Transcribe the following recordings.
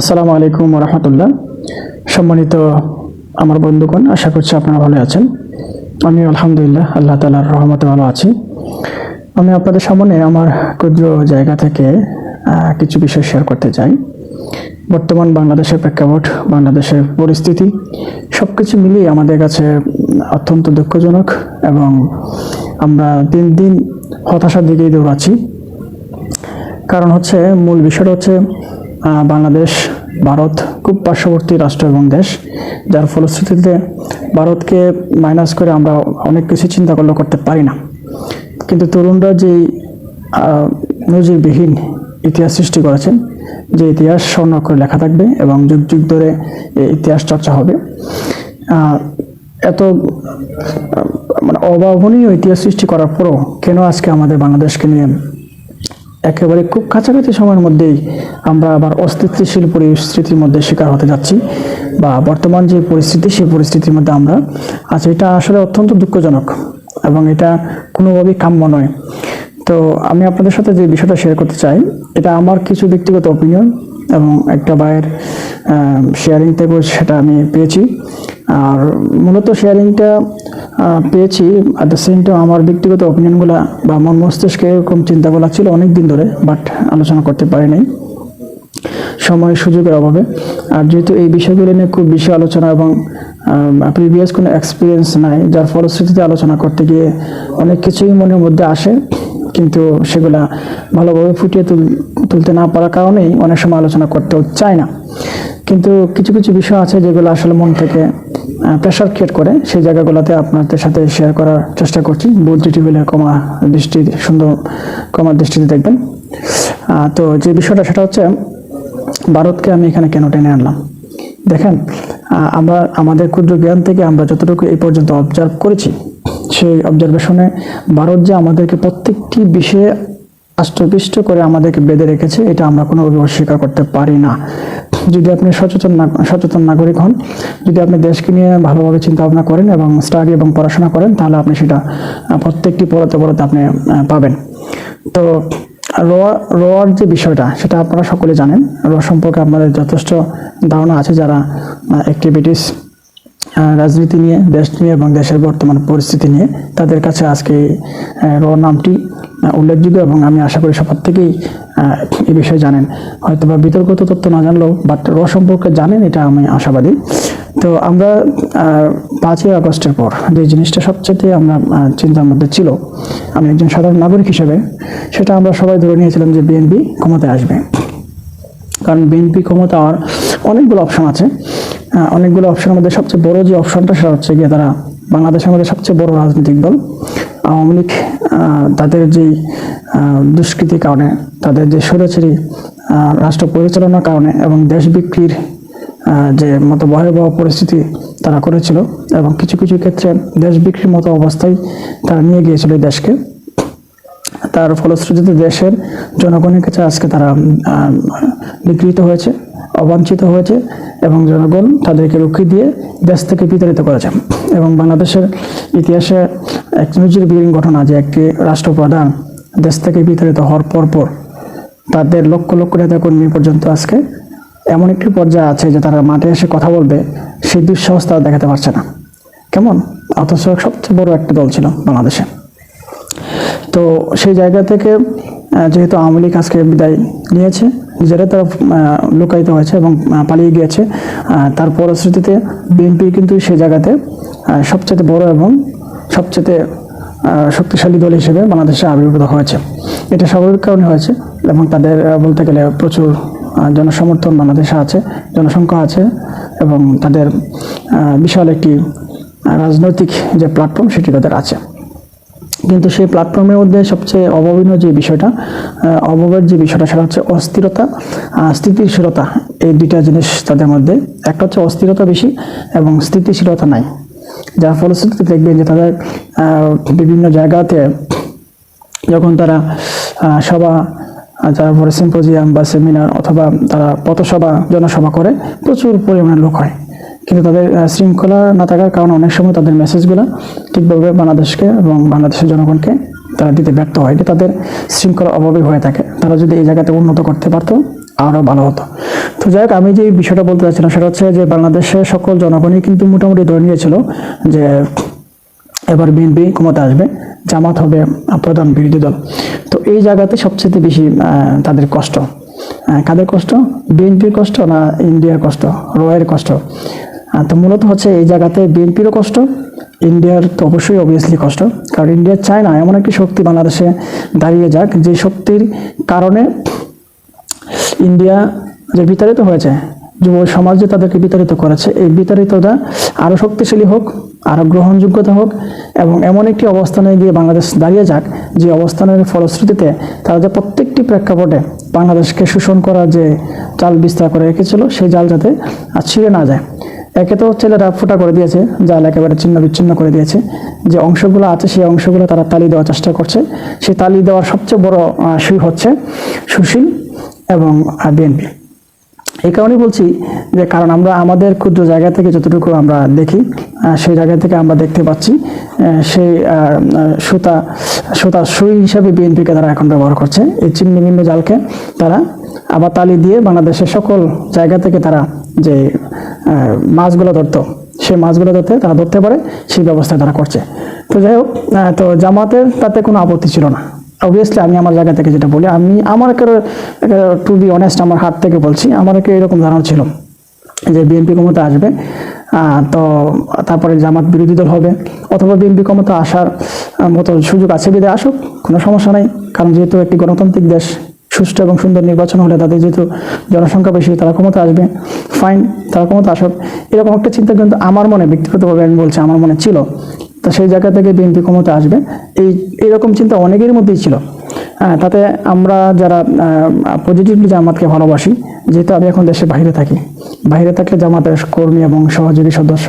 আসসালামু আলাইকুম রহমতুল্লাহ। সম্মানিত আমার বন্ধুগণ, আশা করছি আপনারা ভালো আছেন। আমি আলহামদুলিল্লাহ আল্লাহ তালার রহমতে ভালো আছি। আমি আপনাদের সামনে আমার ক্ষুদ্র জায়গা থেকে কিছু বিষয় শেয়ার করতে চাই। বর্তমান বাংলাদেশের প্রেক্ষাপট, বাংলাদেশের পরিস্থিতি সব কিছু মিলিয়ে আমাদের কাছে অত্যন্ত দুঃখজনক এবং আমরা দিন দিন হতাশার দিকেই দৌড়াচ্ছি। কারণ হচ্ছে, মূল বিষয়টা হচ্ছে বাংলাদেশ ভারত খুব পার্শ্ববর্তী রাষ্ট্র এবং দেশ যার ফলশ্রুতিতে ভারতকে মাইনাস করে আমরা অনেক কিছু চিন্তা করলেও করতে পারি না। কিন্তু তরুণরা আহ, নজিরবিহীন ইতিহাস সৃষ্টি করেছেন যে ইতিহাস স্বর্ণ করে লেখা থাকবে এবং যুগ যুগ ধরে ইতিহাস চর্চা হবে এত মানে অভাবনীয় ইতিহাস সৃষ্টি করার পরও কেন আজকে আমাদের বাংলাদেশকে নিয়ে একেবারে খুব কাছাকাছি সময়ের মধ্যেই আমরা আবার অস্তিত্বশীল পরিস্থিতির মধ্যে শিকার হতে যাচ্ছি বা বর্তমান যে পরিস্থিতি, সেই পরিস্থিতির মধ্যে আমরা আছি। এটা আসলে অত্যন্ত দুঃখজনক এবং এটা কোনোভাবেই কাম্য নয়। তো আমি আপনাদের সাথে যে বিষয়টা শেয়ার করতে চাই, এটা আমার কিছু ব্যক্তিগত অপিনিয়ন এবং একটা ভাইয়ের শেয়ারিং থেকে সেটা আমি পেয়েছি। আর মূলত শেয়ারিংটা পেয়েছি। অ্যাট দ্য সেম টাইম আমার ব্যক্তিগত অপিনিয়নগুলো বা আমার মস্তিষ্কে এরকম চিন্তাগুলো ছিল অনেক দিন ধরে বাট আলোচনা করতে পারি নাই। সময় সুযোগের অভাবে। আর যেহেতু এই বিষয়গুলো নিয়ে খুব বেশি আলোচনা এবং প্রিভিয়াস কোনো এক্সপিরিয়েন্স নাই, যার ফলশ্রুতিতে আলোচনা করতে গিয়ে অনেক কিছুই মনের মধ্যে আসে, কিন্তু সেগুলা ভালোভাবে ফুটিয়ে তুল, তুলতে না পারার কারণেই অনেক সময় আলোচনা করতেও চায় না। কিন্তু কিছু কিছু বিষয় আছে যেগুলো আসলে মন থেকে প্রেশার ক্রিয়েট করে। সেই জায়গাগুলোতে আপনাদের সাথে শেয়ার করার চেষ্টা করছি। ভুল ত্রুটি হলে কমা দৃষ্টি, সুন্দর কমার দৃষ্টিতে দেখবেন। তো যে বিষয়টা সেটা হচ্ছে, ভারতকে আমি এখানে কেন টেনে আনলাম? দেখেন আমরা, আমাদের ক্ষুদ্র জ্ঞান থেকে আমরা যতটুকু এই পর্যন্ত অবজার্ভ করেছি, সেই অবজারভেশনে ভারত যে আমাদেরকে প্রত্যেকটি বিষয়ে আষ্টপিষ্ট করে আমাদেরকে বেঁধে রেখেছে এটা আমরা কোনোভাবে অস্বীকার করতে পারি না। যদি আপনি সচেতন সচেতন নাগরিক হন যদি আপনি দেশকে নিয়ে ভালোভাবে চিন্তা ভাবনা করেন এবং স্টাডি এবং পড়াশোনা করেন তাহলে আপনি সেটা প্রত্যেকটি পড়াতে পড়াতে আপনি পাবেন। তো র রর যে বিষয়টা সেটা আপনারা সকলে জানেন। র সম্পর্কে আপনাদের যথেষ্ট ধারণা আছে যারা অ্যাক্টিভিটিস রাজনীতি নিয়ে দেশ নিয়ে এবং দেশের বর্তমান পরিস্থিতি নিয়ে। তাদের কাছে আজকে আহ, র নামটি উল্লেখযোগ্য এবং আমি আশা করি সবার থেকেই এই বিষয়ে জানেন। হয়তো বা বিতর্কিত তথ্য না জানলেও বাট র সম্পর্কে জানেন, এটা আমি আশাবাদী। তো আমরা পাঁচই আগস্টের পর যে জিনিসটা সবচেয়ে আমরা চিন্তার মধ্যে ছিল, আমি একজন সাধারণ নাগরিক হিসেবে, সেটা আমরা সবাই ধরে নিয়েছিলাম যে বিএনপি ক্ষমতায় আসবে। কারণ বিএনপি ক্ষমতা আর অনেকগুলো অপশন আছে। অনেকগুলো অপশনের মধ্যে সবচেয়ে বড় যে অপশনটা সেটা হচ্ছে গিয়ে তারা বাংলাদেশের মধ্যে সবচেয়ে বড় রাজনৈতিক দল। আওয়ামী লীগ তাদের যেই দুষ্কৃতির কারণে তাদের যে আহ, রাষ্ট্র পরিচালনার কারণে এবং দেশ বিক্রির যে মতো ভয়াবহ পরিস্থিতি তারা করেছিল এবং কিছু কিছু ক্ষেত্রে দেশ বিক্রির মতো অবস্থায় তারা নিয়ে গিয়েছিল দেশকে। তার ফলশ্রুতিতে দেশের জনগণের কাছে আজকে তারা বিকৃত হয়েছে অবাঞ্ছিত হয়েছে এবং জনগণ তাদেরকে রুখে দিয়ে দেশ থেকে বিতাড়িত করেছে। এবং বাংলাদেশের ইতিহাসে এক নজিরবিহীন ঘটনা যে একটি রাষ্ট্রপ্রধান দেশ থেকে বিতাড়িত হওয়ার পরপর তাদের লক্ষ লক্ষ নেতা কর্মী পর্যন্ত আজকে এমন একটি পর্যায়ে আছে যে তারা মাঠে এসে কথা বলবে, সেই দুঃসাহস তারা দেখাতে পারছে না। কেমন? অথচ সবচেয়ে বড় একটা দল ছিল বাংলাদেশে। তো সেই জায়গা থেকে যেহেতু আওয়ামী লীগ আজকে বিদায় নিয়েছে, নিজেরা তারা লুকায়িত হয়েছে এবং পালিয়ে গিয়েছে তার পরশ্রুতিতে বিএনপি কিন্তু সেই জায়গাতে সবচেয়ে বড় এবং সবচেয়ে শক্তিশালী দল হিসেবে বাংলাদেশে আবির্ভূত হয়েছে। এটা স্বাভাবিক কারণে হয়েছে, এবং তাদের বলতে গেলে প্রচুর জনসমর্থন বাংলাদেশে আছে, জনসংখ্যা আছে, এবং তাদের বিশাল একটি রাজনৈতিক যে প্ল্যাটফর্ম সেটি তাদের আছে। কিন্তু সেই প্ল্যাটফর্মের মধ্যে সবচেয়ে অভাবনীয় যে বিষয়টা অভাবের যে বিষয়টা সেটা হচ্ছে অস্থিরতা স্থিতিশীলতা। এই দুইটা জিনিস তাদের মধ্যে, একটা হচ্ছে অস্থিরতা বেশি, এবং স্থিতিশীলতা নাই। যার ফলশ্রুতিতে দেখবেন যে তাদের বিভিন্ন জায়গাতে যখন তারা সভা তারপরে সিম্পোজিয়াম বা সেমিনার অথবা তারা পথসভা, জনসভা করে, প্রচুর পরিমাণে লোক হয়। কিন্তু তাদের শৃঙ্খলা না থাকার কারণে অনেক সময় তাদের মেসেজগুলো ঠিকভাবে বাংলাদেশকে এবং বাংলাদেশের জনগণকে তারা দিতে ব্যর্থ হয়। এটা তাদের শৃঙ্খলা অভাবে হয়ে থাকে। তারা যদি এই জায়গাতে উন্নত করতে পারতো আরও ভালো হতো। তো যাই আমি যে বিষয়টা বলতে চাচ্ছিলাম সেটা হচ্ছে যে বাংলাদেশের সকল জনগণই কিন্তু মোটামুটি ধরে নিয়েছিল যে এবার বিএনপি ক্ষমতা আসবে, জামাত হবে প্রধান বিরোধী দল। তো এই জায়গাতে সবচেয়ে বেশি তাদের কষ্ট। কাদের কষ্ট? বিএনপির কষ্ট না ইন্ডিয়ার কষ্ট? রয়ের কষ্ট। তো মূলত হচ্ছে এই জায়গাতে বিএনপিরও কষ্ট, ইন্ডিয়ার তো অবশ্যই অবভিয়াসলি কষ্ট। কারণ ইন্ডিয়া চায় না এমন একটি শক্তি বাংলাদেশে দাঁড়িয়ে যাক, যে শক্তির কারণে ইন্ডিয়া যে বিতাড়িত হয়েছে, যুব সমাজ যে তাদেরকে বিতাড়িত করেছে, এই বিতাড়িতটা আরও শক্তিশালী হোক আরও গ্রহণযোগ্যতা হোক এবং এমন একটি অবস্থানে গিয়ে বাংলাদেশ দাঁড়িয়ে যাক, যে অবস্থানের ফলশ্রুতিতে তারা যে প্রত্যেকটি প্রেক্ষাপটে বাংলাদেশকে শোষণ করার যে জাল বিস্তার করে রেখেছিল, সেই জাল যাতে আর ছিঁড়ে না যায়। একে তো ছেলেরা ফুটা করে দিয়েছে, জাল একেবারে ছিন্ন বিচ্ছিন্ন করে দিয়েছে। যে অংশগুলো আছে, সেই অংশগুলো তারা তালি দেওয়ার চেষ্টা করছে। সেই তালি দেওয়ার সবচেয়ে বড় সুর হচ্ছে সুশীল এবং বিএনপি এই কারণেই বলছি যে, কারণ আমরা আমাদের ক্ষুদ্র জায়গা থেকে যতটুকু আমরা দেখি সেই জায়গা থেকে আমরা দেখতে পাচ্ছি সেই সুতা সুতা সুই হিসাবে বিএনপিকে তারা এখন ব্যবহার করছে। এই চিহ্ন ভিন্ন জালকে তারা আবার তালি দিয়ে বাংলাদেশের সকল জায়গা থেকে তারা যে মাছগুলো ধরতো, সেই মাছগুলো ধরতে, তারা ধরতে পারে, সেই ব্যবস্থা তারা করছে। তো যাই হোক তো জামাতের তাতে কোনো আপত্তি ছিল না। অবভিয়াসলি আমি আমার জায়গা থেকে যেটা বলি, আমি আমার টু বি অনেস্ট আমার হাত থেকে বলছি আমার একটা এরকম ধারণা ছিল যে বিএনপি ক্ষমতা আসবে তো তারপরে জামাত বিরোধী দল হবে, অথবা বিএনপি ক্ষমতা আসার মতো সুযোগ আছে বিদে আসুক, কোনো সমস্যা নাই, কারণ যেহেতু একটি গণতান্ত্রিক দেশ, সুষ্ঠু এবং সুন্দর নির্বাচন হলে তাদের যেহেতু জনসংখ্যা বেশি, তারা ক্ষমতা আসবে ফাইন তারা ক্ষমতা আসুক, এরকম একটা চিন্তা কিন্তু আমার মনে, ব্যক্তিগতভাবে আমি বলছি, আমার মনে ছিল তো সেই জায়গা থেকে বিএনপি ক্ষমতা আসবে। এই এরকম চিন্তা অনেকের মধ্যেই ছিল। হ্যাঁ, তাতে আমরা যারা পজিটিভলি জামাতকে ভালোবাসি যেহেতু আমি এখন দেশের বাইরে থাকি। বাইরে থাকলে জামাতের কর্মী এবং সহযোগী সদস্য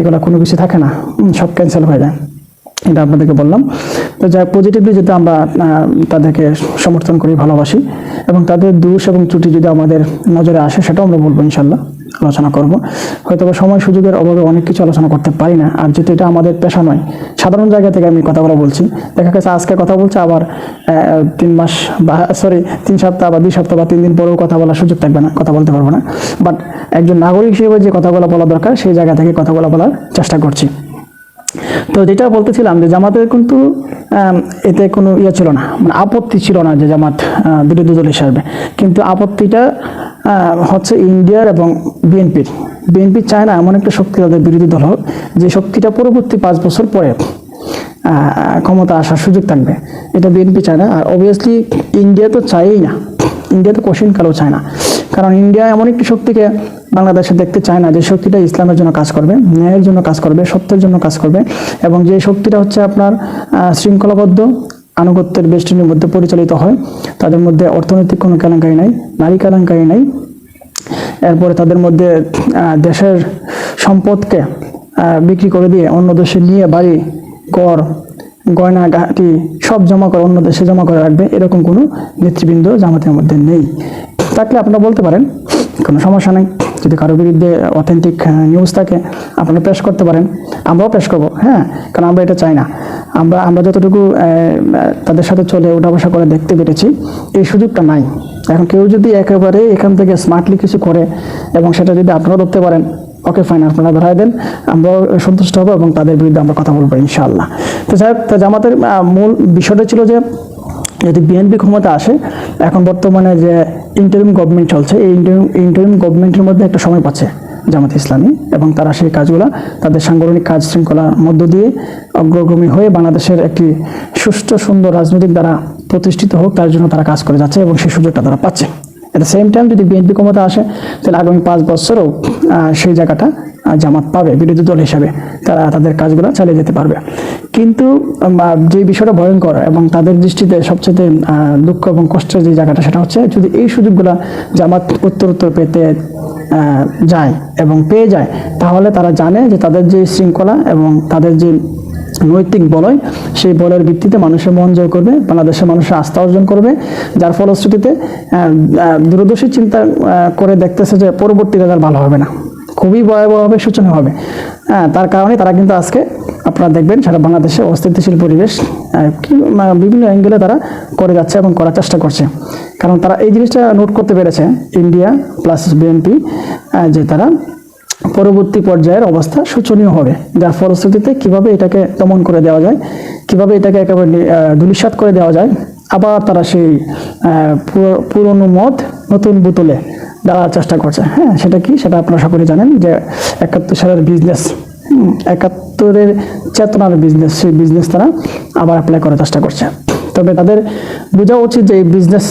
এগুলো কোনো কিছু থাকে না। সব ক্যান্সেল হয়ে যায়। এটা আপনাদেরকে বললাম। তো যা পজিটিভলি যদি আমরা তাদেরকে সমর্থন করি ভালোবাসি এবং তাদের দোষ এবং ত্রুটি যদি আমাদের নজরে আসে সেটাও আমরা বলব ইনশাল্লাহ। আলোচনা করব। হয়তো সময় সুযোগের অভাবে অনেক কিছু আলোচনা করতে পারি না। আর যেহেতু এটা আমাদের পেশা নয়, সাধারণ জায়গা থেকে আমি কথাগুলো বলছি। দেখা গেছে আজকে কথা বলছে, আবার তিন মাস বা সরি তিন সপ্তাহ বা দুই সপ্তাহ বা তিন দিন পরেও কথা বলার সুযোগ থাকবে না, কথা বলতে পারব না। বাট একজন নাগরিক হিসেবে যে কথাগুলো বলা দরকার, সেই জায়গা থেকে কথাগুলো বলার চেষ্টা করছি। তো যেটা বলতেছিলাম যে জামাতের কিন্তু এতে কোনো ইয়ে ছিল না মানে আপত্তি ছিল না যে জামাত বিরোধী দল হিসাবে কিন্তু আপত্তিটা হচ্ছে ইন্ডিয়ার এবং বিএনপির। বিএনপি চায় না এমন একটা শক্তি তাদের বিরোধী দল হোক, যে শক্তিটা পরবর্তী পাঁচ বছর পরে ক্ষমতা আসার সুযোগ থাকবে। এটা বিএনপি চায় না, আর অবভিয়াসলি ইন্ডিয়া তো চায়ই না। ইন্ডিয়া তো কালেও চায় না। কারণ ইন্ডিয়া এমন একটি শক্তিকে বাংলাদেশে দেখতে চায় না, যে শক্তিটা ইসলামের জন্য কাজ করবে, ন্যায়ের জন্য কাজ করবে, সত্যের জন্য কাজ করবে এবং যে শক্তিটা হচ্ছে আপনার শৃঙ্খলাবদ্ধ, আনুগত্যের বেষ্টনীর মধ্যে পরিচালিত হয়, তাদের মধ্যে অর্থনৈতিক কোনো কেলেঙ্কারি নাই, নারী কেলেঙ্কারি নাই। এরপরে তাদের মধ্যে দেশের সম্পদকে বিক্রি করে দিয়ে অন্য দেশে নিয়ে বাড়ি, ঘর, গয়না গাটি সব জমা করে অন্য দেশে জমা করে রাখবে, এরকম কোনো নেতৃবৃন্দ জামাতের মধ্যে নেই। থাকলে আপনারা বলতে পারেন, কোনো সমস্যা নেই। যদি কারোর বিরুদ্ধে অথেন্টিক নিউজ থাকে, আপনারা পেশ করতে পারেন। আমরাও পেশ করব হ্যাঁ কারণ আমরা এটা চাই না। আমরা আমরা যতটুকু তাদের সাথে চলে ওঠা বসা করে দেখতে পেরেছি, এই সুযোগটা নাই। এখন কেউ যদি একেবারে এখান থেকে স্মার্টলি কিছু করে এবং সেটা যদি আপনারা ধরতে পারেন, ওকে ফাইন আপনারা ধরাই দেন। আমরাও সন্তুষ্ট হব এবং তাদের বিরুদ্ধে আমরা কথা বলব, ইনশাআল্লাহ। তো যাই হোক জামাতের মূল বিষয়টা ছিল যে, যদি বিএনপি ক্ষমতা আসে, এখন বর্তমানে যে ইন্টারিম গভর্নমেন্ট চলছে। এই ইন্টারিম ইন্টারিম গভর্নমেন্টের মধ্যে একটা সময় পাচ্ছে জামাত ইসলামী এবং তারা সেই কাজগুলো, তাদের সাংগঠনিক কাজ শৃঙ্খলার মধ্য দিয়ে অগ্রগামী হয়ে বাংলাদেশের একটি সুষ্ঠু, সুন্দর রাজনৈতিক দ্বারা প্রতিষ্ঠিত হোক, তার জন্য তারা কাজ করে যাচ্ছে এবং সেই সুযোগটা তারা পাচ্ছে। অ্যাট দ্য সেম টাইম যদি বিএনপি ক্ষমতা আসে, তাহলে আগামী পাঁচ বছরও সেই জায়গাটা জামাত পাবে, বিরোধী দল হিসাবে তারা তাদের কাজগুলো চালিয়ে যেতে পারবে। কিন্তু যে বিষয়টা ভয়ঙ্কর এবং তাদের দৃষ্টিতে সবচেয়ে দুঃখ এবং কষ্টের যে জায়গাটা সেটা হচ্ছে যদি এই সুযোগগুলো জামাত উত্তর উত্তর পেতে যায় এবং পেয়ে যায়, তাহলে তারা জানে যে তাদের যে শৃঙ্খলা এবং তাদের যে নৈতিক বলয়, সেই বলের ভিত্তিতে মানুষের মন জয় করবে, বাংলাদেশের মানুষের আস্থা অর্জন করবে, যার ফলশ্রুতিতে দূরদর্শী চিন্তা করে দেখতেছে যে পরবর্তীকালে ভালো হবে না। খুবই ভয়াবহ হবে সূচনা হবে। হ্যাঁ তার কারণে তারা কিন্তু আজকে আপনারা দেখবেন সারা বাংলাদেশে অস্থিতিশীল পরিবেশ আহ, বিভিন্ন অ্যাঙ্গেলে তারা করে যাচ্ছে এবং করার চেষ্টা করছে। কারণ তারা এই জিনিসটা নোট করতে পেরেছে ইন্ডিয়া প্লাস বিএনপি যে তারা পরবর্তী পর্যায়ের অবস্থা শোচনীয় হবে। যার ফলশ্রুতিতে কীভাবে এটাকে দমন করে দেওয়া যায় কীভাবে এটাকে একেবারে ধূলিসাৎ করে দেওয়া যায় আবার তারা সেই পুরো- পুরনো মদ নতুন বোতলে দেওয়ার চেষ্টা করছে। হ্যাঁ সেটা কি? সেটা আপনারা সকলে জানেন যে একাত্তর সালের বিজনেস একাত্তরের চেতনার বিজনেস সেই বিজনেস তারা আবার অ্যাপ্লাই করার চেষ্টা করছে। তবে তাদের বোঝা উচিত যে এই বিজনেস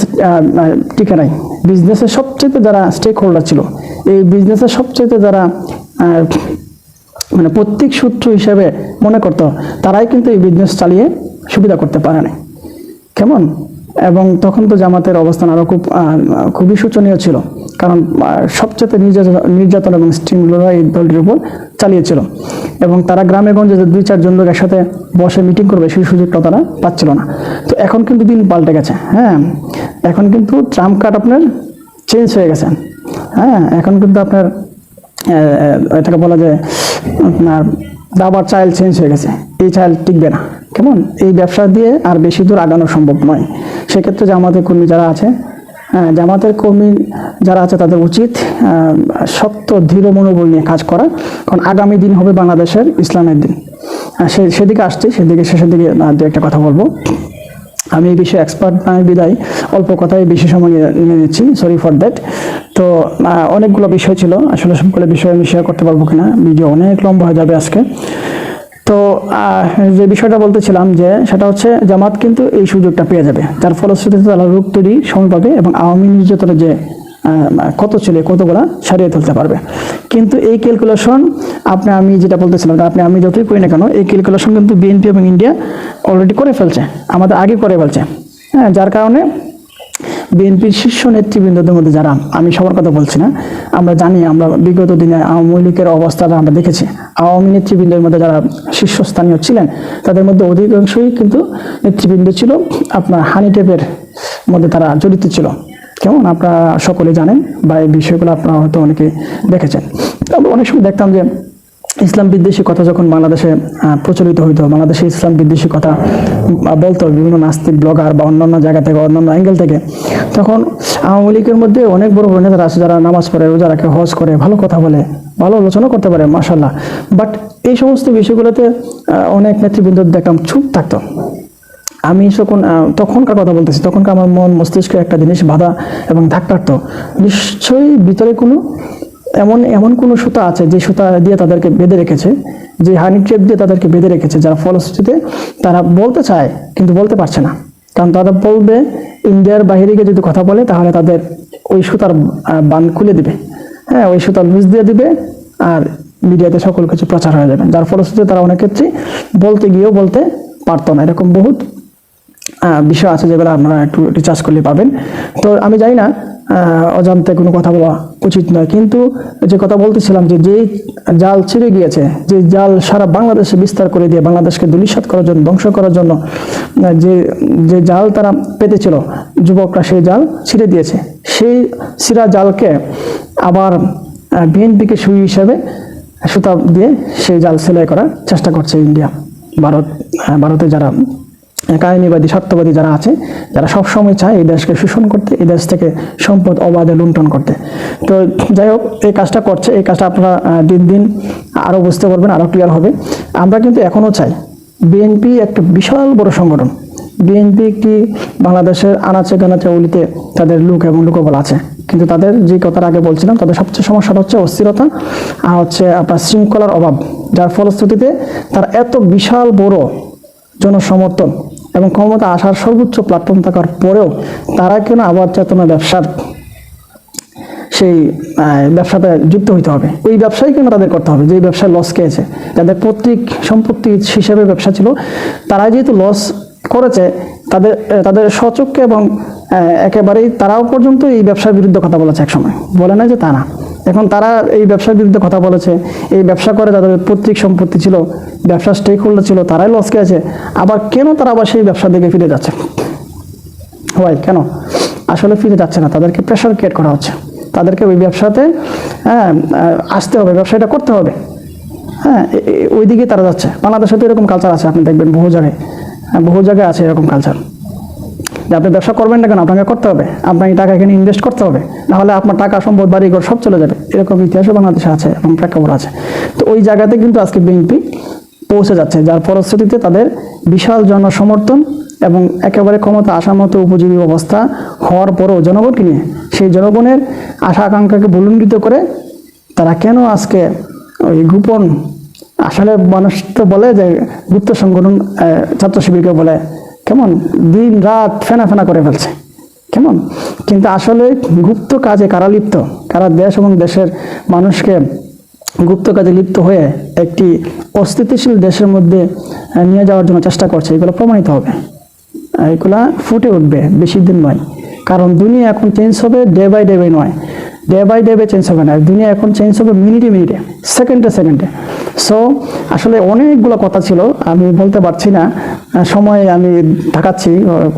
টিকে নাই। বিজনেসের সবচেয়ে যারা স্টেক হোল্ডার ছিল, এই বিজনেসের সবচেয়ে যারা মানে প্রত্যেক সূত্র হিসেবে মনে করতো, তারাই কিন্তু এই বিজনেস চালিয়ে সুবিধা করতে পারে না কেমন? এবং তখন তো জামাতের অবস্থান আরও খুব খুবই শোচনীয় ছিল। কারণ সবচেয়ে নির্যাতন নির্যাতন এবং স্টিমগুলোরা এই দলটির উপর চালিয়েছিল। এবং তারা গ্রামে গঞ্জে যে দুই, চারজন লোক একসাথে বসে মিটিং করবে, সেই সুযোগটা তারা পাচ্ছিল না। তো এখন কিন্তু দিন পাল্টে গেছে হ্যাঁ? এখন কিন্তু ট্রাম্প কার্ড আপনার চেঞ্জ হয়ে গেছে হ্যাঁ? এখন কিন্তু আপনার এটাকে বলা যায় আপনার দাবার চাইল চেঞ্জ হয়ে গেছে, এই চাইল টিকবে না। কেমন? এই ব্যবসা দিয়ে আর বেশি দূর আগানো সম্ভব নয়। সেক্ষেত্রে যে আমাদের কর্মী যারা আছে জামাতের কর্মী যারা আছে তাদের উচিত শক্ত, দৃঢ় মনোবল নিয়ে কাজ করা। কারণ আগামী দিন হবে বাংলাদেশের ইসলামের দিন। সে সেদিকে আসছে, সেদিকে শেষের দিকে দু একটা কথা বলব। আমি এই বিষয়ে এক্সপার্ট নাই বিদায়। অল্প কথায় বেশি সময় নিয়ে নিয়ে নিচ্ছি সরি ফর দ্যাট তো অনেকগুলো বিষয় ছিল, আসলে সবগুলো বিষয় আমি শেয়ার করতে পারব কিনা? ভিডিও অনেক লম্বা হয়ে যাবে আজকে। তো যে বিষয়টা বলতেছিলাম যে, সেটা হচ্ছে জামাত কিন্তু এই সুযোগটা পেয়ে যাবে। যার ফলশ্রুতিতে তারা রূপ তৈরি সময় পাবে এবং আওয়ামী নির্যাতনের যে কত ছেলে, কতগুলা সারিয়ে তুলতে পারবে। কিন্তু এই ক্যালকুলেশন আপনি আমি যেটা বলতেছিলাম আপনি আমি যতই করি না কেন, এই ক্যালকুলেশন কিন্তু বিএনপি এবং ইন্ডিয়া অলরেডি করে ফেলছে। আমাদের আগে করে ফেলছে। হ্যাঁ যার কারণে বিএনপির শীর্ষ নেতৃবৃন্দদের মধ্যে যারা, আমি সবার কথা বলছি না, আমরা জানি, আমরা বিগত দিনে আওয়ামী লীগের অবস্থাটা আমরা দেখেছি। আওয়ামী নেতৃবৃন্দের মধ্যে যারা শীর্ষস্থানীয় ছিলেন, তাদের মধ্যে অধিকাংশই কিন্তু নেতৃবৃন্দ ছিল আপনার হানি টেপের মধ্যে তারা জড়িত ছিল। কেমন আপনারা সকলে জানেন বা এই বিষয়গুলো আপনারা হয়তো অনেকে দেখেছেন। তারপর অনেক সময় দেখতাম যে ইসলাম বিদ্বেষী কথা যখন বাংলাদেশে প্রচলিত হইতো, বাংলাদেশে ইসলাম বিদ্বেষী কথা বলতো বিভিন্ন নাস্তিক ব্লগার বা অন্যান্য জায়গা থেকে, অন্যান্য অ্যাঙ্গেল থেকে, তখন আওয়ামী লীগের মধ্যে অনেক বড় বড় নেতারা আছে যারা নামাজ পড়ে, রোজা রাখে, হজ করে, ভালো কথা বলে, ভালো আলোচনা করতে পারে মাসাল্লাহ বাট এই সমস্ত বিষয়গুলোতে অনেক নেতৃবৃন্দ দেখলাম চুপ থাকতো। আমি যখন তখনকার কথা বলতেছি, তখনকার আমার মন মস্তিষ্কে একটা জিনিস বাধা এবং ধাক্কাতো নিশ্চয়ই ভিতরে কোনো এমন এমন কোনো সুতা আছে যে সুতা দিয়ে তাদেরকে বেঁধে রেখেছে, যে হানি ট্রেপ দিয়ে তাদেরকে বেঁধে রেখেছে, যার ফলশ্রুতিতে তারা বলতে চায় কিন্তু বলতে পারছে না। কারণ তারা বলবে, ইন্ডিয়ার বাইরে গিয়ে যদি কথা বলে, তাহলে তাদের ওই সুতার বান খুলে দিবে। হ্যাঁ ওই সুতা লুজ দিয়ে দিবে আর মিডিয়াতে সকল কিছু প্রচার হয়ে যাবে। যার ফলশ্রুতিতে তারা অনেক ক্ষেত্রেই বলতে গিয়েও বলতে পারতো না। এরকম বহুত বিষয় আছে যেগুলো আপনারা একটু রিচার্জ করলে পাবেন। তো আমি জানি না অজান্তে কোনো কথা বলা উচিত নয়। কিন্তু যে কথা বলতেছিলাম যে যেই জাল ছিঁড়ে গিয়েছে, যে জাল সারা বাংলাদেশে বিস্তার করে দিয়ে বাংলাদেশকে দুলিশাত করার জন্য, ধ্বংস করার জন্য যে যে জাল তারা পেতেছিল, যুবকরা সেই জাল ছিঁড়ে দিয়েছে। সেই ছিঁড়া জালকে আবার বিএনপিকে সুই হিসাবে সুতা দিয়ে সেই জাল সেলাই করার চেষ্টা করছে ইন্ডিয়া, ভারত ভারতে যারা কাহিনীবাদী, সত্যবাদী যারা আছে, যারা সবসময় চায় এই দেশকে শোষণ করতে, এই দেশ থেকে সম্পদ অবাধে লুণ্ঠন করতে। তো যাই হোক, এই কাজটা করছে, এই কাজটা আপনারা দিন দিন আরও বুঝতে পারবেন, আরও ক্লিয়ার হবে। আমরা কিন্তু এখনও চাই বিএনপি একটা বিশাল বড় সংগঠন। বিএনপি একটি বাংলাদেশের আনাচে গানাচে অলিতে তাদের লোক এবং লোকবল আছে। কিন্তু তাদের যে কথার আগে বলছিলাম, তাদের সবচেয়ে সমস্যাটা হচ্ছে অস্থিরতা আর হচ্ছে আপনার শৃঙ্খলার অভাব। যার ফলশ্রুতিতে তারা এত বিশাল বড় জনসমর্থন এবং ক্ষমতা আসার সর্বোচ্চ প্ল্যাটফর্ম থাকার পরেও তারা কেন আবার চেতনা ব্যবসার সেই ব্যবসাতে যুক্ত হইতে হবে? ওই ব্যবসাই কেন তাদের করতে হবে? যে ব্যবসায় লস খেয়েছে। যাদের পৈতৃক সম্পত্তি হিসেবে ব্যবসা ছিল, তারা যেহেতু লস করেছে, তাদের তাদের সচক্ষে এবং একেবারেই তারাও পর্যন্ত এই ব্যবসার বিরুদ্ধে কথা বলেছে একসময়। বলে না যে তা না। এখন তারা এই ব্যবসার বিরুদ্ধে কথা বলেছে। এই ব্যবসা করে তাদের পৈতৃক সম্পত্তি ছিল ব্যবসার স্টেক হোল্ডার ছিল, তারাই লস খেয়েছে আবার কেন তারা আবার সেই ব্যবসা দিকে ফিরে যাচ্ছে? হয় কেন? আসলে ফিরে যাচ্ছে না। তাদেরকে প্রেশার ক্রিয়েট করা হচ্ছে। তাদেরকে ওই ব্যবসাতে হ্যাঁ আসতে হবে ব্যবসাটা করতে হবে। হ্যাঁ ওই দিকে তারা যাচ্ছে। বাংলাদেশে তো এরকম কালচার আছে, আপনি দেখবেন বহু জায়গায়। বহু জায়গায় আছে এরকম কালচার যে আপনি ব্যবসা করবেন না কেন? আপনাকে করতে হবে। আপনাকে টাকা এখানে ইনভেস্ট করতে হবে। নাহলে আপনার টাকা, সম্পদ বাড়ি ঘর সব চলে যাবে। এরকম ইতিহাসও বাংলাদেশে আছে এবং প্রেক্ষাপট আছে। তো ওই জায়গাতে কিন্তু আজকে বিএনপি পৌঁছে যাচ্ছে, যার ফলশ্রুতিতে তাদের বিশাল জনসমর্থন এবং একেবারে ক্ষমতা আসার মতো উপযোগী অবস্থা হওয়ার পরও জনগণকে নিয়ে, সেই জনগণের আশা আকাঙ্ক্ষাকে বুলন্ডিত করে তারা কেন আজকে ওই গোপন, আসলে মানুষ তো বলে যে গুপ্ত সংগঠন ছাত্র শিবিরকে বলে কেমন? দিন রাত ফেনা ফেনা করে ফেলছে। কেমন? কিন্তু আসলে গুপ্ত কাজে কারা লিপ্ত? কারা দেশ এবং দেশের মানুষকে গুপ্ত কাজে লিপ্ত হয়ে একটি অস্থিতিশীল দেশের মধ্যে নিয়ে যাওয়ার জন্য চেষ্টা করছে, এগুলো প্রমাণিত হবে। এগুলা ফুটে উঠবে বেশি দিন নয়। কারণ দুনিয়া এখন চেঞ্জ হবে ডে বাই ডে বাই নয়। Day by day by change হবে না। দুনিয়া এখন চেঞ্জ হবে মিনিটে মিনিটে সেকেন্ডে সেকেন্ডে সো আসলে অনেকগুলো কথা ছিল, আমি বলতে পারছি না। সময় আমি ঢাকাচ্ছি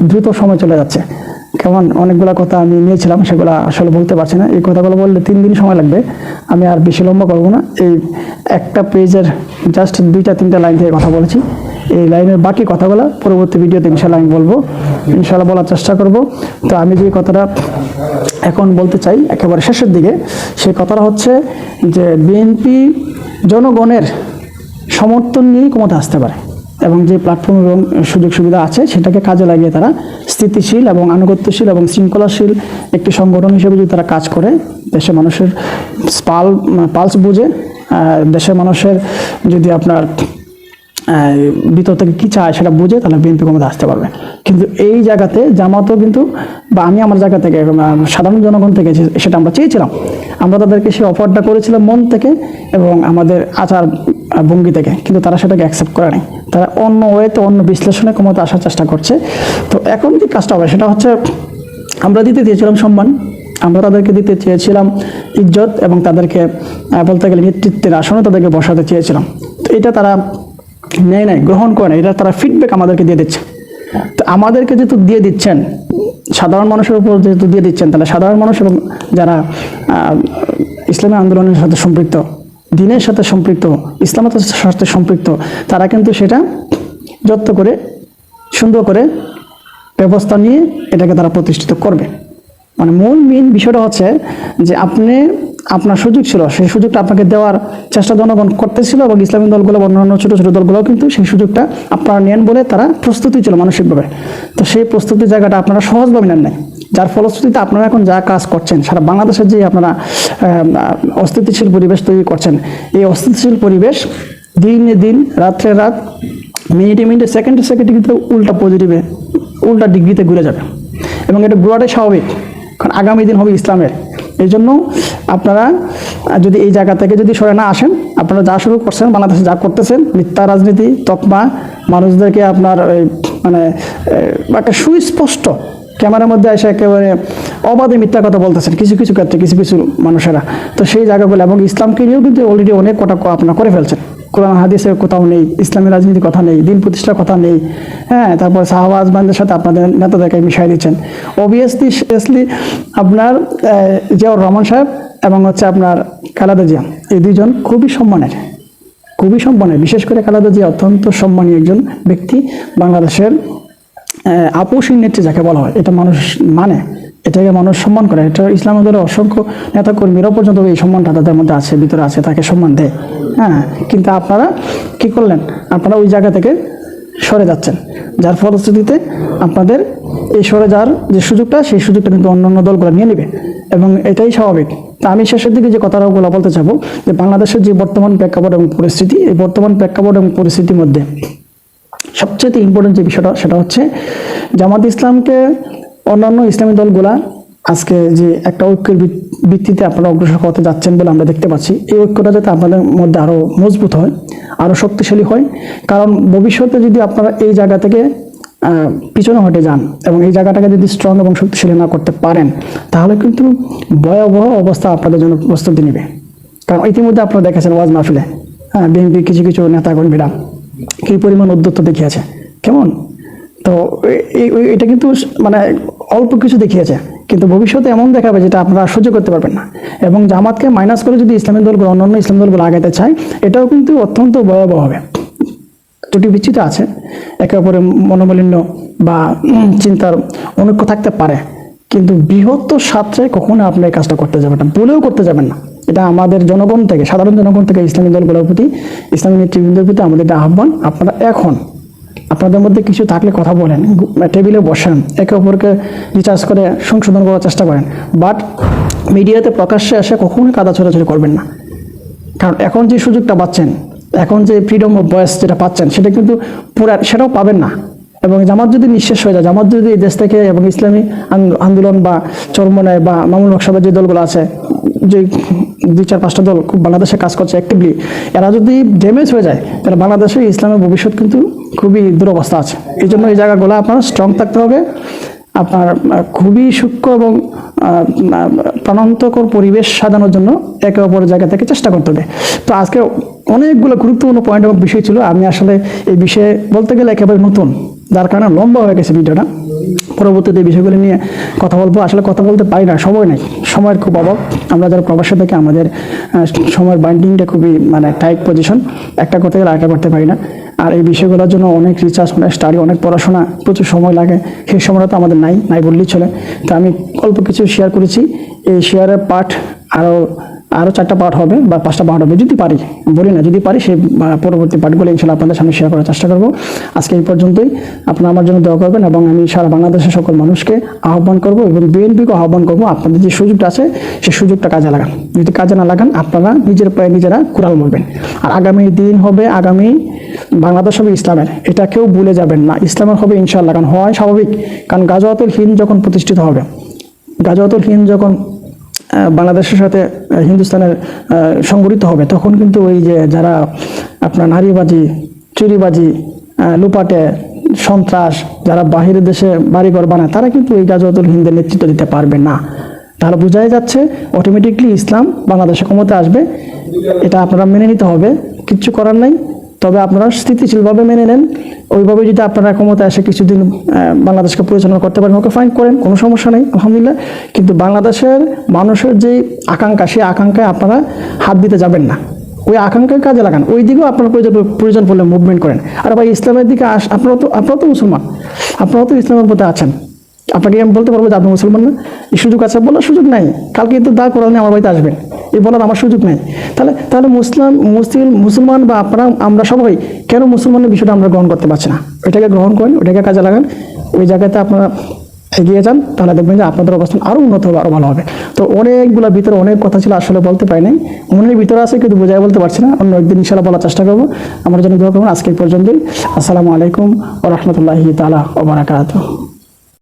দ্রুত সময় চলে যাচ্ছে। কেমন? অনেকগুলো কথা আমি নিয়েছিলাম, সেগুলো আসলে বলতে পারছি না। এই কথাগুলো বললে তিন দিন সময় লাগবে। আমি আর বেশি লম্বা করব না। এই একটা পেজের জাস্ট দুইটা, তিনটা লাইন থেকে কথা বলেছি। এই লাইনের বাকি কথাগুলো পরবর্তী ভিডিওতে ইনশাল্লাহ আমি বলব। ইনশাল্লাহ বলার চেষ্টা করব। তো আমি যে কথাটা এখন বলতে চাই, একেবারে শেষের দিকে সেই কথাটা হচ্ছে যে, বিএনপি জনগণের সমর্থন নিয়েই ক্ষমতা আসতে পারে এবং যে প্ল্যাটফর্ম এবং সুযোগ সুবিধা আছে সেটাকে কাজে লাগিয়ে তারা স্থিতিশীল এবং আনুগত্যশীল এবং শৃঙ্খলাশীল একটি সংগঠন হিসেবে যদি তারা কাজ করে, দেশের মানুষের পাল পালস বুঝে দেশের মানুষের যদি আপনার ভিতর থেকে কী চায় সেটা বুঝে তাহলে বিএনপি ক্ষমতা আসতে পারবে। কিন্তু এই জায়গাতে জামাতও কিন্তু, বা আমি আমার জায়গা থেকে সাধারণ জনগণ থেকে সেটা আমরা চেয়েছিলাম। আমরা তাদেরকে সেই অফারটা করেছিলাম মন থেকে এবং আমাদের আচার ভঙ্গি থেকে, কিন্তু তারা সেটাকে অ্যাকসেপ্ট করে নাই। তারা অন্য ওয়েতে, অন্য বিশ্লেষণে ক্ষমতা আসার চেষ্টা করছে। তো এখন যে কাজটা হবে, সেটা হচ্ছে আমরা দিতে চেয়েছিলাম সম্মান, আমরা তাদেরকে দিতে চেয়েছিলাম ইজ্জত এবং তাদেরকে বলতে গেলে নেতৃত্বের আসনে তাদেরকে বসাতে চেয়েছিলাম। তো এটা তারা নেয় নাই, গ্রহণ করে এটা তারা ফিডব্যাক আমাদেরকে দিয়ে দিচ্ছে। তো আমাদেরকে যেহেতু দিয়ে দিচ্ছেন, সাধারণ মানুষের উপর যেহেতু দিয়ে দিচ্ছেন, তাহলে সাধারণ মানুষ এবং যারা ইসলামী আন্দোলনের সাথে সম্পৃক্ত, দিনের সাথে সম্পৃক্ত ইসলামের সাথে সম্পৃক্ত, তারা কিন্তু সেটা যত্ন করে, সুন্দর করে ব্যবস্থা নিয়ে এটাকে তারা প্রতিষ্ঠিত করবে। মানে মূল মেন বিষয়টা হচ্ছে যে আপনি আপনার সুযোগ ছিল। সেই সুযোগটা আপনাকে দেওয়ার চেষ্টা জনগণ করতেছিল এবং ইসলামী দলগুলো বা অন্যান্য ছোটো ছোটো দলগুলো কিন্তু সেই সুযোগটা আপনারা নেন বলে তারা প্রস্তুতি ছিল মানসিকভাবে। তো সেই প্রস্তুতির জায়গাটা আপনারা সহজভাবে নেন নাই। যার ফলশ্রুতিতে আপনারা এখন যা কাজ করছেন, সারা বাংলাদেশের যে আপনারা অস্থিতিশীল পরিবেশ তৈরি করছেন, এই অস্থিতিশীল পরিবেশ দিনে দিন, রাত্রে রাত, মিনিটে মিনিটে, সেকেন্ডে সেকেন্ডে কিন্তু উল্টা পজিটিভে উল্টা ডিগ্রিতে ঘুরে যাবে। এবং এটা ঘোরাটাই স্বাভাবিক। কারণ আগামী দিন হবে ইসলামের। এই জন্য আপনারা যদি এই জায়গা থেকে যদি সরে না আসেন, আপনারা যা শুরু করছেন, বাংলাদেশে যা করতেছেন, মিথ্যা রাজনীতি, তকমা, মানুষদেরকে আপনার মানে একটা সুস্পষ্ট ক্যামেরার মধ্যে এসে একেবারে অবাধে মিথ্যা কথা বলতেছেন, কিছু কিছু ক্ষেত্রে কিছু কিছু মানুষেরা। তো সেই জায়গাগুলো এবং ইসলামকে নিয়েও কিন্তু অলরেডি অনেক কটা আপনার করে ফেলছেন। কোরআন, হাদিসের কোথাও নেই, ইসলামী রাজনীতির কথা নেই, দিন প্রতিষ্ঠার কথা নেই হ্যাঁ তারপর সাহাবাজবানদের সাথে আপনাদের নেতাদেরকে মিশাই দিচ্ছেন। অবভিয়াসলি সিরিয়াসলি আপনার জিয়াউর রহমান সাহেব এবং হচ্ছে আপনার খালেদা জিয়া, এই দুইজন খুবই সম্মানের খুবই সম্মানের। বিশেষ করে খালেদা জিয়া অত্যন্ত সম্মানীয় একজন ব্যক্তি বাংলাদেশের আপোষহীন নেত্রী যাকে বলা হয়, এটা মানুষ মানে এটাকে মানুষ সম্মান করে। এটা ইসলাম দলের অসংখ্য নেতাকর্মীরাও পর্যন্ত এই সম্মানটা তাদের মধ্যে আছে, ভিতরে আছে, তাকে সম্মান দেয়। হ্যাঁ কিন্তু আপনারা কি করলেন? আপনারা ওই জায়গা থেকে সরে যাচ্ছেন। যার ফলশ্রুতিতে আপনাদের এই সরে যাওয়ার যে সুযোগটা, সেই সুযোগটা কিন্তু অন্য অন্য দলগুলো নিয়ে নেবে। এবং এটাই স্বাভাবিক। তা আমি শেষের দিকে যে কথাগুলো বলতে চাবো, যে বাংলাদেশের যে বর্তমান প্রেক্ষাপট এবং পরিস্থিতি, এই বর্তমান প্রেক্ষাপট এবং পরিস্থিতির মধ্যে সবচেয়ে ইম্পর্টেন্ট যে বিষয়টা সেটা হচ্ছে জামাত ইসলামকে অন্যান্য ইসলামী দলগুলা আজকে যে একটা ঐক্যের ভিত্তিতে আপনারা অগ্রসর হতে যাচ্ছেন বলে আমরা দেখতে পাচ্ছি, এই ঐক্যটা যাতে আপনাদের মধ্যে আরও মজবুত হয় আরও শক্তিশালী হয়। কারণ ভবিষ্যতে যদি আপনারা এই জায়গা থেকে পিছনে হটে যান এবং এই জায়গাটাকে যদি স্ট্রং এবং শক্তিশালী না করতে পারেন, তাহলে কিন্তু ভয়াবহ অবস্থা আপনাদের জন্য প্রস্তুতি নেবে। কারণ ইতিমধ্যে আপনারা দেখেছেন ওয়াজ মাহফিলে হ্যাঁ বিএনপি কিছু কিছু নেতাকর্মীরা কী পরিমাণ উদ্যত্ত দেখিয়েছে? কেমন? তো এটা কিন্তু মানে অল্প কিছু দেখিয়েছে, কিন্তু ভবিষ্যতে এমন দেখাবে যেটা আপনারা সহ্য করতে পারবেন না। এবং জামাতকে মাইনাস করে যদি ইসলামী দলগুলো অন্যান্য ইসলাম দলগুলো আগাতে চায়, এটাও কিন্তু অত্যন্ত ভয়াবহ হবে। ত্রুটি বিচ্ছিত আছে, একে অপরের মনোমালিন্য বা চিন্তার অনৈক্য থাকতে পারে, কিন্তু বৃহত্তর স্বার্থে কখনো আপনি এই কাজটা করতে যাবেন না বলেও করতে যাবেন না। এটা আমাদের জনগণ থেকে, সাধারণ জনগণ থেকে ইসলামী দলগুলোর প্রতি, ইসলামী নেতৃবৃন্দের প্রতি আমাদের এটা আহ্বান। আপনারা এখন, আপনাদের মধ্যে কিছু থাকলে কথা বলেন, টেবিলে বসেন, একে অপরকে রিচার্জ করে সংশোধন করার চেষ্টা করেন। বাট মিডিয়াতে প্রকাশ্যে এসে কখনোই কাদা ছোড়াছড়ি করবেন না। কারণ এখন যে সুযোগটা পাচ্ছেন, এখন যে ফ্রিডম অফ ভয়েস যেটা পাচ্ছেন, সেটা কিন্তু পুরা, সেটাও পাবেন না। এবং জামাত যদি নিঃশেষ হয়ে যায়, জামাত যদি এই দেশ থেকে এবং ইসলামী আন্দোলন বা চরমনায় বা মামুল নকশাবাদ যে দলগুলো আছে যে দুই চার পাঁচটা দল খুব বাংলাদেশে কাজ করছে অ্যাক্টিভলি এরা যদি ড্যামেজ হয়ে যায়, তাহলে বাংলাদেশে ইসলামের ভবিষ্যৎ কিন্তু খুবই দুরবস্থা আছে। এই জন্য এই জায়গাগুলো আপনার স্ট্রং থাকতে হবে। আপনার খুবই সূক্ষ্ম এবং প্রাণান্তকর পরিবেশ সাজানোর জন্য একে অপরের জায়গা থেকে চেষ্টা করতে হবে। তো আজকে অনেকগুলো গুরুত্বপূর্ণ পয়েন্ট এবং বিষয় ছিল। আমি আসলে এই বিষয়ে বলতে গেলে একেবারে নতুন। যার কারণে লম্বা হয়ে গেছে ভিডিওটা। পরবর্তীতে বিষয়গুলো নিয়ে কথা বলব। আসলে কথা বলতে পারি না, সময় নেই। সময়ের খুব অভাব। আমরা যারা প্রবাসে থেকে, আমাদের সময়ের বাইন্ডিংটা খুবই মানে টাইট পজিশন একটা করতে গেলে আগে করতে পারি না। আর এই বিষয়গুলোর জন্য অনেক রিসার্চ অনেক স্টাডি অনেক পড়াশোনা, প্রচুর সময় লাগে। সেই সময়টা তো আমাদের নাই নাই বললেই চলে। তো আমি অল্প কিছু শেয়ার করেছি। এই শেয়ারের পার্ট আরও আরও চারটা পার্ট হবে বা পাঁচটা পার্ট হবে, যদি পারি, বলি না, যদি পারি সেই পরবর্তী পার্টগুলো ইনশাল্লাহ আপনাদের সামনে শেয়ার করার চেষ্টা করব। আজকে এই পর্যন্তই। আপনারা আমার জন্য দোয়া করবেন এবং আমি সারা বাংলাদেশের সকল মানুষকে আহ্বান করব এবং বিএনপিকে আহ্বান করব, আপনাদের যে সুযোগটা আছে সেই সুযোগটা কাজে লাগান। যদি কাজে না লাগান, আপনারা নিজের পায়ে নিজেরা কুড়াল মারবেন। আর আগামী দিন হবে, আগামী বাংলাদেশ হবে ইসলামের। এটা কেউ ভুলে যাবেন না, ইসলামের হবে ইনশাল্লাহ কারণ হয় স্বাভাবিক। কারণ গাজওয়াতুল হিন্দ যখন প্রতিষ্ঠিত হবে, গাজওয়াতুল হিন্দ যখন বাংলাদেশের সাথে হিন্দুস্তানের সংগঠিত হবে, তখন কিন্তু ওই যে যারা আপনার নারীবাজি, চুরিবাজি লুপাটে সন্ত্রাস, যারা বাহিরের দেশে বাড়িঘর বানায়, তারা কিন্তু এই গাজওয়াতুল হিন্দের নেতৃত্ব দিতে পারবে না। তাহলে বোঝাই যাচ্ছে অটোমেটিকলি ইসলাম বাংলাদেশে ক্ষমতা আসবে, এটা আপনারা মেনে নিতে হবে, কিচ্ছু করার নাই। তবে আপনারা স্থিতিশীলভাবে মেনে নেন। ওইভাবে যদি আপনারা ক্ষমতা এসে কিছুদিন বাংলাদেশকে পরিচালনা করতে পারেন, ওকে ফাইন করেন, কোনো সমস্যা নেই, আলহামদুলিল্লাহ। কিন্তু বাংলাদেশের মানুষের যে আকাঙ্ক্ষা, সেই আকাঙ্ক্ষায় আপনারা হাত দিতে যাবেন না। ওই আকাঙ্ক্ষায় কাজে লাগান। ওই দিকেও আপনার প্রয়োজন পড়লে মুভমেন্ট করেন। আর ভাই, ইসলামের দিকে আস, আপনারা তো আপনারা তো মুসলমান। আপনারাও তো ইসলামের প্রতি আছেন। আপনাকে আমি বলতে পারব যে আপনি মুসলমান না, এই সুযোগ আছে বলার সুযোগ নাই। কালকে কিন্তু দা কোরআন আমার বাড়িতে আসবেন, এই বলার আমার সুযোগ নেই। তাহলে তাহলে মুসলিম মুসলিম, মুসলমান বা আপনারা, আমরা সবাই কেন মুসলমানের বিষয়টা আমরা গ্রহণ করতে পারছি না? ওইটাকে গ্রহণ করেন, ওইটাকে কাজে লাগান, ওই জায়গাতে আপনারা এগিয়ে যান, তাহলে দেখবেন যে আপনাদের অবস্থান আরও উন্নত হবে আরও ভালো হবে। তো অনেকগুলো ভিতরে অনেক কথা ছিল, আসলে বলতে পারি নাই। মনের ভিতরে আছে, কিন্তু বোঝাই বলতে পারছি না। অন্য একদিন ইনশাল্লাহ বলার চেষ্টা করব। আমার জন্য দোয়া করুন আজকে এই পর্যন্তই। আসসালামু আলাইকুম ও রহমতুল্লাহি তালা ওবরাকাত